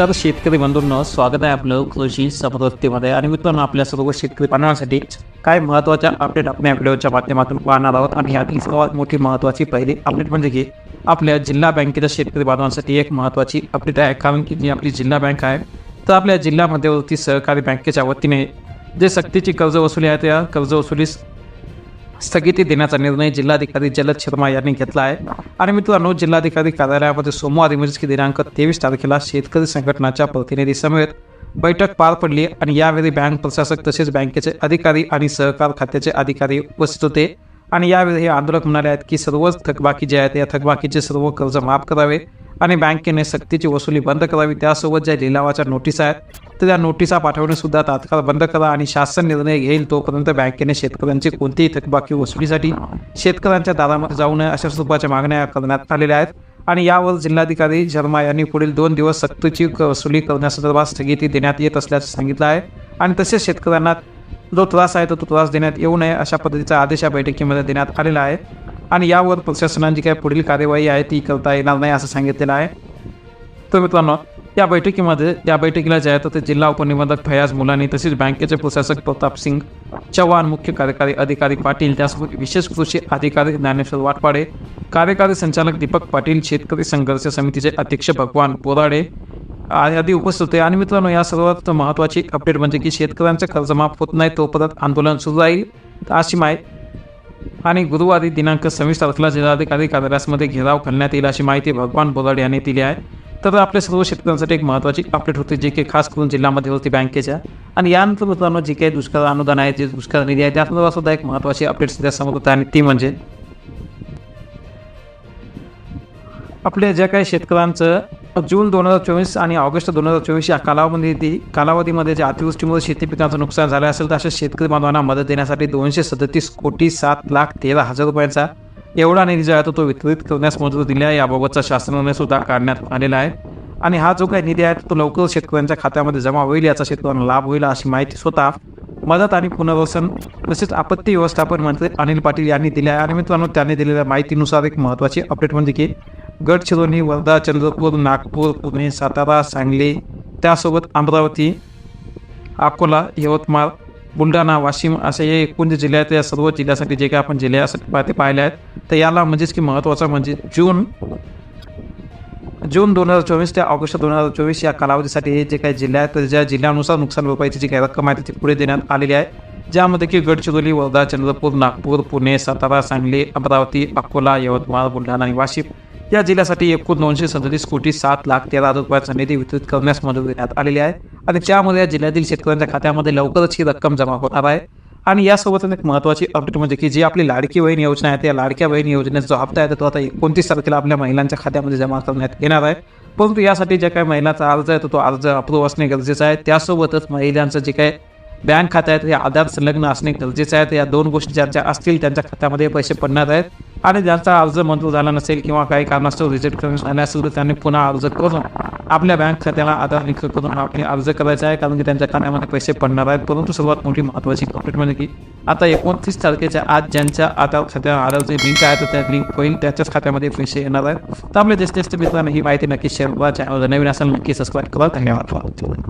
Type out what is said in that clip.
नमस्कार शेतकरी बंधूंनो. स्वागत आहे आपलं कृषी समृद्धीमध्ये. आणि मित्रांनो आपल्या सर्व शेतकरी पाहण्यासाठी काय महत्त्वाच्या अपडेट आपल्या व्हिडिओच्या माध्यमातून पाहणार आहोत. आणि यातील सर्वात मोठी महत्त्वाची पहिली अपडेट म्हणजे की आपल्या जिल्हा बँकेच्या शेतकरी बांधवांसाठी एक महत्त्वाची अपडेट आहे. कारण की जी आपली जिल्हा बँक आहे तर आपल्या जिल्हा मध्यवर्ती सहकारी बँकेच्या वतीने जे सक्तीची कर्ज वसुली आहे त्या कर्ज वसुलीस स्थगिती देण्याचा निर्णय जिल्हाधिकारी जलद शर्मा यांनी घेतला आहे. आणि मित्रांनो जिल्हाधिकारी कार्यालयामध्ये सोमवारी म्हणजे दिनांक तेवीस तारखेला शेतकरी संघटनाच्या प्रतिनिधी समेत बैठक पार पडली आणि यावेळी बँक प्रशासक तसेच बँकेचे अधिकारी आणि सहकार खात्याचे अधिकारी उपस्थित होते. आणि यावेळी हे आंदोलक म्हणाले आहेत की सर्वच थकबाकी जे आहेत या थकबाकीचे सर्व कर्ज माफ करावे. आणि बँकेने सक्तीची वसुली बंद करावी. त्यासोबत ज्या लिलावाच्या नोटीस आहेत तर त्या नोटिसा पाठवणे सुद्धा तात्काळ बंद करा आणि शासन निर्णय घेईल तोपर्यंत बँकेने शेतकऱ्यांची कोणतीही थकबाकी वसुलीसाठी शेतकऱ्यांच्या दारामध्ये जाऊ नये अशा स्वरूपाच्या मागण्या करण्यात आलेल्या आहेत. आणि यावर जिल्हाधिकारी शर्मा यांनी पुढील दोन दिवस सक्तीची वसुली करण्यासंदर्भात स्थगिती देण्यात येत असल्याचं सांगितलं आहे. आणि तसेच शेतकऱ्यांना जो त्रास आहे तो तो त्रास देण्यात येऊ नये अशा पद्धतीचा आदेश या बैठकीमध्ये देण्यात आलेला आहे. आणि यावर प्रशासनाची काय पुढील कार्यवाही आहे ती करता येणार नाही असं सांगितलेलं आहे. तर मित्रांनो या बैठकीमध्ये या बैठकीला जे आहे तर ते जिल्हा उपनिबंधक फयाज मुलानी तसेच बँकेचे प्रशासक प्रताप सिंग चव्हाण मुख्य कार्यकारी अधिकारी पाटील त्यासोबत विशेष कृषी अधिकारी ज्ञानेश्वर वाटपाडे कार्यकारी संचालक दीपक पाटील शेतकरी संघर्ष समितीचे अध्यक्ष भगवान बोराडे आदी उपस्थित होते आणि मित्रांनो या सर्वात महत्त्वाची अपडेट म्हणजे की शेतकऱ्यांचे कर्जमाफ होत नाही तोपर्यंत आंदोलन सुरू राहील. तर अशी माहिती आणि गुरुवारी दिनांक सव्वीस तारखेला जिल्हाधिकारी कार्यालयासमध्ये घेराव घालण्यात येईल अशी माहिती भगवान बोलाड यांनी दिली आहे. तर आपल्या सर्व शेतकऱ्यांसाठी एक महत्त्वाची अपडेट होती जे की खास करून जिल्हा मध्यवर्ती बँकेच्या. आणि यानंतर मित्रांनो जे काही दुष्काळ अनुदान आहे जे दुष्काळ निधी आहे त्यासंदर्भात सुद्धा एक महत्त्वाची अपडेट सध्या समोर होते आणि ती म्हणजे आपल्या ज्या काही शेतकऱ्यांचं जून दोन हजार चोवीस आणि ऑगस्ट दोन हजार चोवीस या कालावधी कालावधीमध्ये जे अतिवृष्टीमुळे शेती पिकांचं नुकसान झालं असेल तर अशा शेतकरी बांधवांना मदत देण्यासाठी दोनशे सदतीस कोटी सात लाख तेरा हजार रुपयांचा एवढा निधी जो आहे तो तो वितरित करण्यास मंजूर दिली आहे. याबाबतचा शासनाने सुद्धा काढण्यात आलेला आहे. आणि हा जो काही निधी आहे तो लवकर शेतकऱ्यांच्या खात्यामध्ये जमा होईल याचा शेतकऱ्यांना लाभ होईल अशी माहिती स्वतः मदत आणि पुनर्वसन तसेच आपत्ती व्यवस्थापन मंत्री अनिल पाटील यांनी दिली आहे. आणि मित्रांनो त्यांनी दिलेल्या माहितीनुसार एक महत्त्वाची अपडेट म्हणजे की गडचिरोली वर्धा चंद्रपूर नागपूर पुणे सातारा सांगली त्यासोबत अमरावती अकोला यवतमाळ बुलढाणा वाशिम असे हे एकूण जिल्ह्यात या सर्व जिल्ह्यासाठी जे काही आपण जिल्ह्यासाठी पाहते ते पाहिले आहेत तर याला म्हणजेच की महत्त्वाचं म्हणजे जून जून दोन हजार चोवीस ते ऑगस्ट दोन हजार चोवीस या कालावधीसाठी हे जे काही जिल्हे आहेत तर ज्या जिल्ह्यानुसार नुकसान भरपाईची जी काही रक्कम आहे ती पुढे देण्यात आलेली आहे. ज्यामध्ये की गडचिरोली वर्धा चंद्रपूर नागपूर पुणे सातारा सांगली अमरावती अकोला यवतमाळ बुलढाणा आणि वाशिम या जिल्ह्यासाठी एकूण दोनशे सदतीस कोटी सात लाख तेरा हजार रुपयाचा निधी वितरित करण्यास मदत देण्यात आलेली आहे. आणि त्यामध्ये या जिल्ह्यातील शेतकऱ्यांच्या खात्यामध्ये लवकरच ही रक्कम जमा होणार आहे. आणि यासोबतच एक महत्त्वाची अपडेट म्हणजे की जी आपली लाडकी बहीण योजना आहे त्या लाडक्या बहीण योजनेचा जो हप्ता आहे तो आता एकोणतीस तारखेला आपल्या महिलांच्या खात्यामध्ये जमा करण्यात येणार आहे. परंतु यासाठी ज्या काही महिलांचा अर्ज आहे तो तो अर्ज अप्रूव्ह असणे गरजेचं आहे. त्यासोबतच महिलांचं जे काही बँक खात्यात आहेत हे आधार संलग्न असणे गरजेचं आहे. या दोन गोष्टी ज्यांच्या असतील त्यांच्या खात्यामध्ये पैसे पडणार आहेत. आणि ज्यांचा अर्ज मंजूर झाला नसेल किंवा काही कारणास्तव रिजेक्ट करण्यात आले त्यांनी पुन्हा अर्ज करून आपल्या बँक खात्याला आधार लिंक करून आपले अर्ज करायचा आहे. कारण की त्यांच्या खात्यामध्ये पैसे पडणार आहेत. परंतु सर्वात मोठी महत्त्वाची अपडेट म्हणजे की आता एकोणतीस तारखेच्या आज ज्यांच्या आधार खात्या आधारचे लिंक आहे तर त्या लिंक होईल. त्याच्याच खात्यामध्ये पैसे येणार आहेत. तर आपल्या जास्तीत जास्त मित्रांनो ही माहिती नक्की शेअर करा. चॅनल नवीन असेल नक्की सबस्क्राईब करा. धन्यवाद.